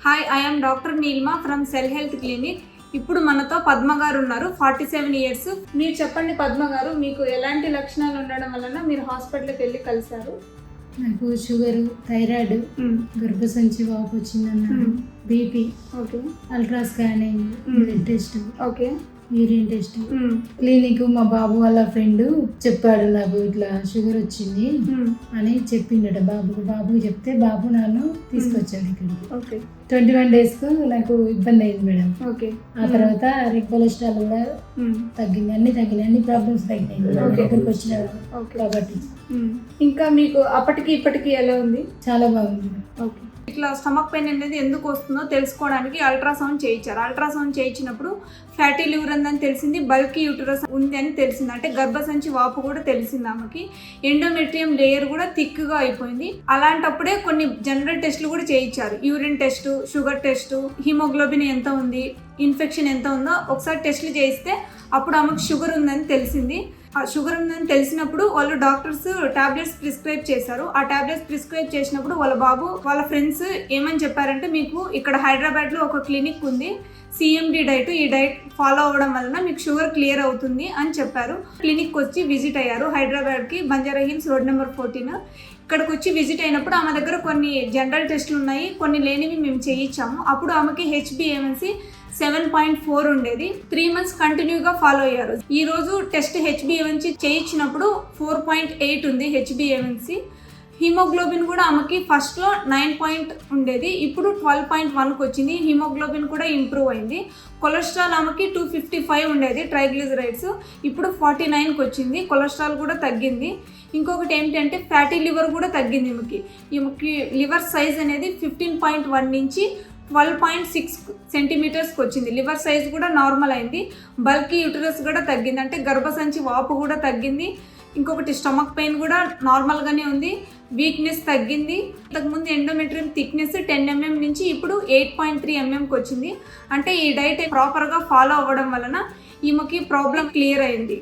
Hi I'm doctor Neelma from cell health clinic ఇప్పుడు మనతో పద్మ గారు ఉన్నారు. ఫార్టీ సెవెన్ ఇయర్స్ మీరు చెప్పండి పద్మ గారు మీకు ఎలాంటి లక్షణాలు ఉండడం వలన మీరు హాస్పిటల్కి వెళ్ళి కలిశారు? నాకు షుగర్ థైరాయిడ్ గర్భసంచి వాపు వచ్చిందన్నారు. BP okay ultra scanning. Blood test okay urine test. Clinic మా బాబు వాళ్ళ ఫ్రెండ్ చెప్పాడు నాకు ఇట్లా షుగర్ వచ్చింది అని చెప్పిండట బాబుకు. బాబుకి చెప్తే బాబు నన్ను తీసుకొచ్చాడు ఇక్కడికి. ఓకే. ట్వంటీ వన్ డేస్కు నాకు ఇబ్బంది అయింది మేడం. ఓకే. ఆ తర్వాత కొలెస్ట్రాల్ కూడా తగ్గింది. అన్ని తగ్గినాయి. అన్ని ప్రాబ్లమ్స్ తగ్గినాయి. నా Okay. దగ్గరికి వచ్చిన ఓకే. కాబట్టి. ఇంకా మీకు అప్పటికి ఇప్పటికి ఎలా ఉంది? చాలా బాగుంది. ఓకే. ఇట్లా స్టమక్ పెయిన్ అనేది ఎందుకు వస్తుందో తెలుసుకోవడానికి అల్ట్రాసౌండ్ చేయించారు. అల్ట్రాసౌండ్ చేయించినప్పుడు ఫ్యాటీ లివర్ ఉందని తెలిసింది బల్కీ యూటరస్ ఉంది అని తెలిసింది. అంటే గర్భసంచి వాపు కూడా తెలిసింది ఆమెకి. ఎండోమెట్రియం లేయర్ కూడా థిక్గా అయిపోయింది. అలాంటప్పుడే కొన్ని జనరల్ టెస్ట్లు కూడా చేయించారు. Urine test sugar test haemoglobin ఎంత ఉంది ఇన్ఫెక్షన్ ఎంత ఉందో ఒకసారి టెస్ట్లు చేయిస్తే అప్పుడు ఆమెకు షుగర్ ఉందని తెలిసింది. షుగర్ ఉందని తెలిసినప్పుడు వాళ్ళు డాక్టర్స్ టాబ్లెట్స్ ప్రిస్క్రైబ్ చేశారు. ఆ టాబ్లెట్స్ ప్రిస్క్రైబ్ చేసినప్పుడు వాళ్ళ బాబు వాళ్ళ ఫ్రెండ్స్ ఏమని చెప్పారంటే మీకు ఇక్కడ హైదరాబాద్లో ఒక క్లినిక్ ఉంది సిఎండి డైట్ ఈ డైట్ ఫాలో అవ్వడం వలన మీకు షుగర్ క్లియర్ అవుతుంది అని చెప్పారు. క్లినిక్ వచ్చి విజిట్ అయ్యారు. హైదరాబాద్కి Banjara hills road number fourteen. ఇక్కడికి వచ్చి విజిట్ అయినప్పుడు ఆమె దగ్గర కొన్ని జనరల్ టెస్ట్లు ఉన్నాయి కొన్ని లేనివి మేము చేయించాము. అప్పుడు ఆమెకి HBA one C seven point four ఉండేది. త్రీ మంత్స్ కంటిన్యూగా ఫాలో అయ్యారు. ఈ రోజు టెస్ట్ హెచ్బిఏవన్సీ చేయించినప్పుడు ఫోర్ పాయింట్ ఎయిట్ ఉంది హెచ్బిఏవన్సీ హిమోగ్లోబిన్ కూడా ఆమెకి ఫస్ట్లో నైన్ పాయింట్ ఉండేది. ఇప్పుడు ట్వెల్వ్ పాయింట్ వన్కి వచ్చింది. హిమోగ్లోబిన్ కూడా ఇంప్రూవ్ అయింది. కొలెస్ట్రాల్ ఆమెకి టూ ఫిఫ్టీ ఫైవ్ ఉండేది ట్రైగ్లిజరైడ్స్ ఇప్పుడు ఫార్టీ నైన్కి వచ్చింది. కొలెస్ట్రాల్ కూడా తగ్గింది. ఇంకొకటి ఏంటంటే ఫ్యాటీ లివర్ కూడా తగ్గింది ఈమెకి. ఈమెకి లివర్ సైజ్ అనేది ఫిఫ్టీన్ పాయింట్ వన్ నుంచి ట్వెల్వ్ పాయింట్ సిక్స్ సెంటీమీటర్స్కి వచ్చింది. లివర్ సైజ్ కూడా నార్మల్ అయింది. బల్కీ యూటరస్ కూడా తగ్గింది. అంటే గర్భసంచి వాపు కూడా తగ్గింది. ఇంకొకటి స్టమక్ పెయిన్ కూడా నార్మల్గానే ఉంది. వీక్నెస్ తగ్గింది. ఇంతకుముందు ఎండోమెట్రియం థిక్నెస్ టెన్ ఎంఎం నుంచి ఇప్పుడు ఎయిట్ పాయింట్ త్రీ ఎంఎంకి వచ్చింది. అంటే ఈ డైట్ ప్రాపర్గా ఫాలో అవ్వడం వలన ఈమెకి ప్రాబ్లం క్లియర్ అయింది.